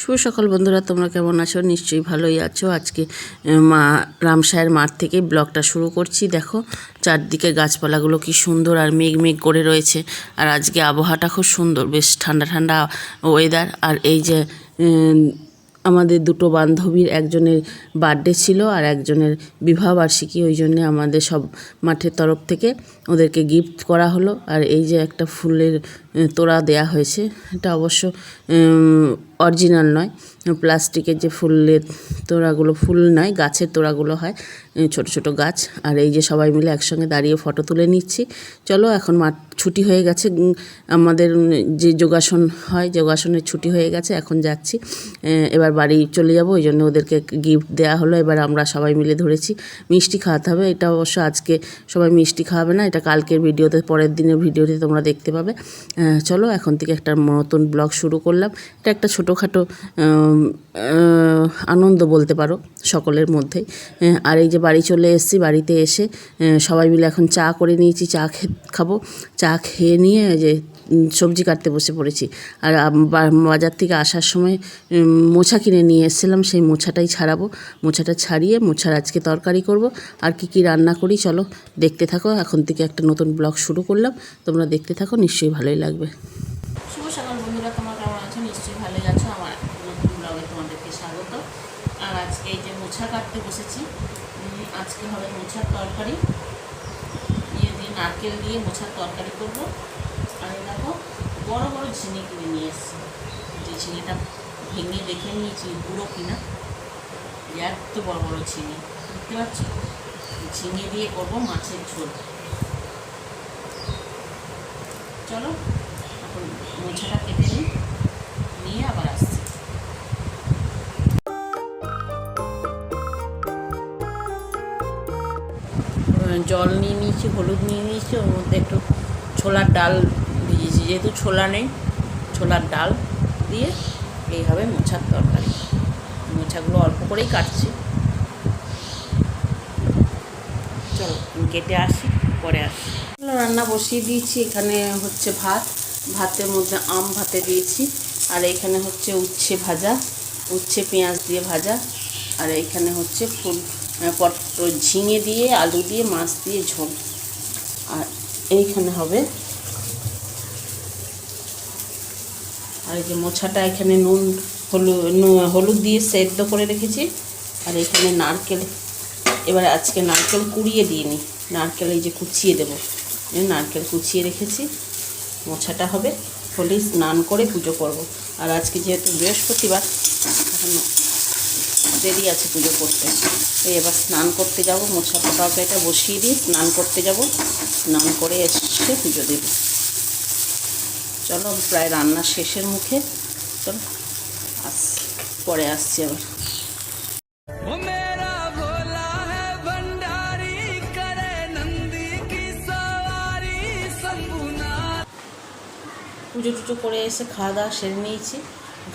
শুভ সকাল বন্ধুরা, তোমরা কেমন আছো? নিশ্চয়ই ভালোই আছো। আজকে মা রামসায়ের মাঠ থেকে ব্লগটা শুরু করছি। দেখো, চারদিকে গাছপালাগুলো কি সুন্দর আর মেঘ মেঘ করে রয়েছে। আর আজকে আবহাওয়াটা খুব সুন্দর, বেশ ঠান্ডা ঠান্ডা ওয়েদার আর এই যে আমাদের দুটো বান্ধবীর একজনের বার্থডে ছিল আর একজনের বিবাহবার্ষিকী, ওই জন্যে আমাদের সব মাঠের তরফ থেকে ওদেরকে গিফট করা হলো। আর এই যে একটা ফুলের তোড়া দেয়া হয়েছে। এটা অবশ্য অরিজিনাল নয়। প্লাস্টিকের যে ফুলের তোড়াগুলো, ফুল নয়, গাছের তোড়াগুলো হয় ছোট ছোট গাছ। আর এই যে সবাই মিলে একসঙ্গে দাঁড়িয়ে ফটো তুলে নিচ্ছি। চলো এখন মাঠ ছুটি হয়ে গেছে। আমাদের যে যোগাসন হয়, যোগাসনের ছুটি হয়ে গেছে, এখন যাচ্ছি। এবার বাড়ি চলে যাব, ওই জন্য ওদেরকে গিফট দেওয়া হলো। এবার আমরা সবাই মিলে ধরেছি, মিষ্টি খাওয়াতে হবে। এটা অবশ্য আজকে সবাই মিষ্টি খাওয়াবে না, এটা কালকের ভিডিওতে, পরের দিনের ভিডিওতে তোমরা দেখতে পাবে। চলো এখন থেকে একটা নতুন ব্লগ শুরু করলাম। এটা একটা ছোটোখাটো আনন্দ বলতে পারো সকলের মধ্যেই আহ, আর এই যে বাড়ি চলে এসেছি বাড়িতে এসে সবাই মিলে এখন চা করে নিয়েছি চা খাব। চা খেয়ে নিয়ে যে সবজি কাটতে বসে পড়েছি। আর বাজার থেকে আসার সময় মোছা কিনে নিয়ে এসেছিলাম সেই মোছাটাই ছাড়াবো। মোছাটা ছাড়িয়ে মোছার আজকে তরকারি করব। আর কি কি রান্না করি চলো দেখতে থাকো। এখন থেকে একটা নতুন ব্লগ শুরু করলাম। তোমরা দেখতে থাকো নিশ্চয়ই ভালোই লাগবে শুভ সকাল বন্ধুরা তোমার কেমন আছো নিশ্চয়ই ভালোই আছো আমার নতুন ব্লগে তোমাদেরকে স্বাগত আর আজকে এই কাটতে বসেছি। আজকে হবে মোছার তরকারি। দিয়ে দিয়ে নারকেল দিয়ে মোছার তরকারি করব। আর দেখো, বড় বড় ঝিঙে কিনে নিয়ে এসেছি। যে ঝিঙেটা ভেঙে দেখে নিয়েছি, গুঁড়ো কিনা। এত বড় বড় ঝিঙে, দেখতে পাচ্ছ? ঝিঙে দিয়ে করব মাছের ঝোল। চলো, এখন মোছাটা কেটে জল নিয়ে নিয়েছি, হলুদ নিয়ে নিয়েছি, ওর মধ্যে একটু ছোলার ডাল ভিজিয়েছি। যেহেতু ছোলা নেই, ছোলার ডাল দিয়ে এইভাবে মোছার তরকারি। মোছাগুলো অল্প করেই কাটছি। চলো কেটে আসি, পরে আসি। রান্না বসিয়ে দিয়েছি, এখানে হচ্ছে ভাত। ভাতের মধ্যে আম ভাতে দিয়েছি, আর এখানে হচ্ছে উচ্ছে ভাজা, উচ্ছে পেঁয়াজ দিয়ে ভাজা, আর এইখানে হচ্ছে ফুল পট ঝিঙে দিয়ে, আলু দিয়ে, মাছ দিয়ে, ঝোল। আর এইখানে হবে আর এই যে মোছাটা, এখানে নুন হলুদ হলুদ দিয়ে সেদ্ধ করে রেখেছি। আর এখানে নারকেল। এবার আজকে নারকেল কুড়িয়ে দিয়ে নিই নারকেল এই যে কুচিয়ে দেবো। নারকেল কুচিয়ে রেখেছি। মোছাটা হবে। হলে স্নান করে পুজো করব। আর আজকে যেহেতু বৃহস্পতিবার, এখন দেরি আছে পুজো করতে। এই এবার স্নান করতে যাব মোছা এটা বসিয়ে দিই স্নান করতে যাব। স্নান করে এসে পুজো দেব। চলো প্রায় রান্না শেষের মুখে। চলো আস পরে আসছি আবার। পুজো টুজো করে এসে খাওয়া দাওয়া সেরে নিয়েছি।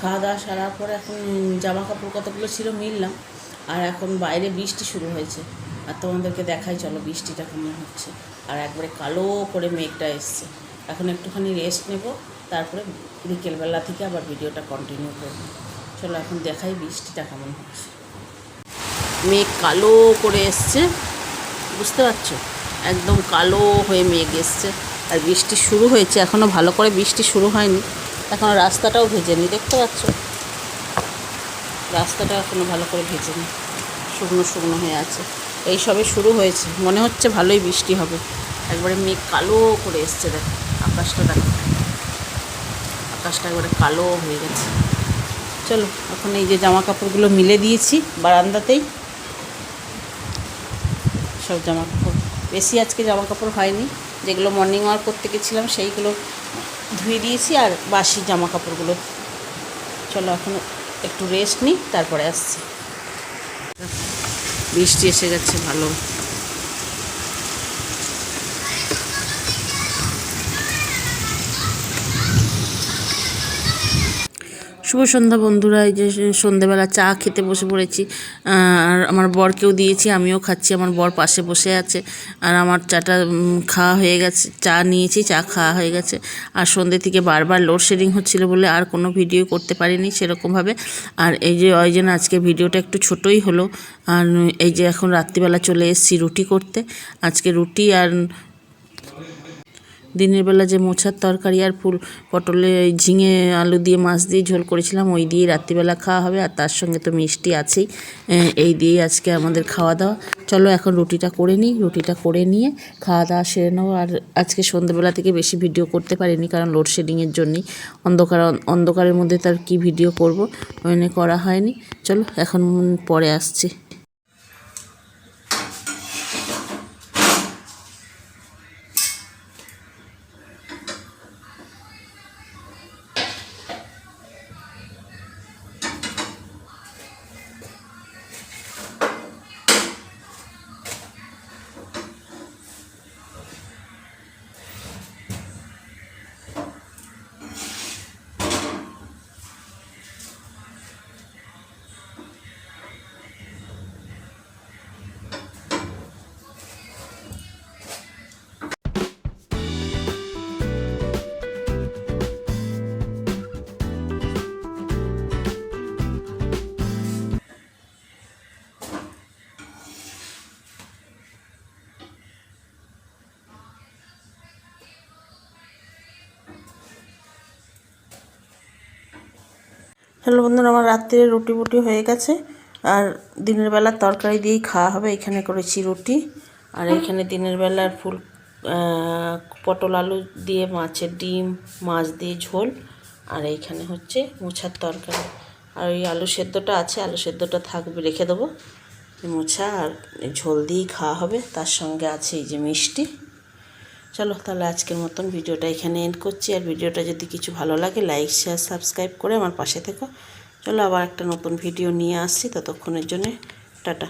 খাওয়া দাওয়া সারার পর এখন জামা কাপড় কতগুলো ছিল মিললাম। আর এখন বাইরে বৃষ্টি শুরু হয়েছে। আর তোমাদেরকে দেখাই, চলো বৃষ্টিটা কেমন হচ্ছে। আর একবারে কালো করে মেঘটা এসছে। এখন একটুখানি রেস্ট নেব, তারপরে বিকেলবেলা থেকে আবার ভিডিওটা কন্টিনিউ করব। চলো এখন দেখাই বৃষ্টিটা কেমন হচ্ছে। মেঘ কালো করে এসছে, বুঝতে পারছ? একদম কালো হয়ে মেঘ এসছে। আর বৃষ্টি শুরু হয়েছে এখনও ভালো করে বৃষ্টি শুরু হয়নি। এখনও রাস্তাটাও ভেজেনি, দেখতে পাচ্ছ? রাস্তাটা এখনও ভালো করে ভেজেনি, শুকনো শুকনো হয়ে আছে। এই সবে শুরু হয়েছে, মনে হচ্ছে ভালোই বৃষ্টি হবে। একবারে মেঘ কালো করে এসছে, দেখো, আকাশটা দেখো। আকাশটা একবারে কালো হয়ে গেছে। চলো, এখন এই যে জামা কাপড়গুলো মিলে দিয়েছি বারান্দাতেই। সব জামা কাপড় বেশি আজকে জামা কাপড় হয়নি। যেগুলো মর্নিং ওয়াক করতে গেছিলাম, সেইগুলো ধুয়ে দিয়েছি আর বাসি জামা কাপড়গুলো চলো এখন একটু রেস্ট নিই, তারপরে আসছি। বৃষ্টি এসে যাচ্ছে ভালো। শুভ সন্ধ্যা বন্ধুরা, এই যে সন্ধেবেলা চা খেতে বসে পড়েছি। আর আমার বরকেও দিয়েছি, আমিও খাচ্ছি, আমার বর পাশে বসে আছে। আর আমার চাটা খাওয়া হয়ে গেছে, চা নিয়েছি, চা খাওয়া হয়ে গেছে। আর সন্ধ্যে থেকে বারবার লোডশেডিং হচ্ছিল বলে আর কোনো ভিডিও করতে পারিনি সেরকমভাবে। আর এই যে ওই জন্য আজকে ভিডিওটা একটু ছোটোই হলো। আর এই যে এখন রাত্রিবেলা চলে এসেছি রুটি করতে। আজকে রুটি আর দিনের বেলা যে মোছার তরকারি আর ফুল, পটলে ঝিঙে আলু দিয়ে মাছ দিয়ে ঝোল করেছিলাম, ওই দিয়ে রাত্রিবেলা খাওয়া হবে আর তার সঙ্গে তো মিষ্টি আছেই। এই দিয়েই আজকে আমাদের খাওয়া দাওয়া। চলো এখন রুটিটা করে নিই, রুটিটা করে নিয়ে খাওয়া দাওয়া সেরে নেব। আর আজকে সন্ধ্যেবেলা থেকে বেশি ভিডিও করতে পারিনি কারণ লোডশেডিংয়ের জন্যই। অন্ধকার, অন্ধকারের মধ্যে তার কি ভিডিও করব, ওই করা হয়নি। চলো এখন পরে আসছি। হ্যালো বন্ধুরা, আমার রাত্রিরে রুটি বুটি হয়ে গেছে। আর দিনের বেলা তরকারি দিয়েই খাওয়া হবে, এখানে করেছি রুটি। আর এখানে দিনের বেলার ফুল পটল আলু দিয়ে মাছের ডিম, মাছ দিয়ে ঝোল। আর এইখানে হচ্ছে মোছার তরকারি। আর ওই আলু সেদ্ধটা আছে, আলু সেদ্ধটা থাকবে, রেখে দেবো। মোছা আর ঝোল দিয়েই খাওয়া হবে। তার সঙ্গে আছে এই যে মিষ্টি। চলো তাহলে আজকের মতন ভিডিওটা এখানে এন্ড করছি। আর ভিডিওটা যদি কিছু ভালো লাগে লাইক শেয়ার সাবস্ক্রাইব করে আমার পাশে থেকো। চলো আবার একটা নতুন ভিডিও নিয়ে আসছি। ততক্ষণের জন্যে টাটা।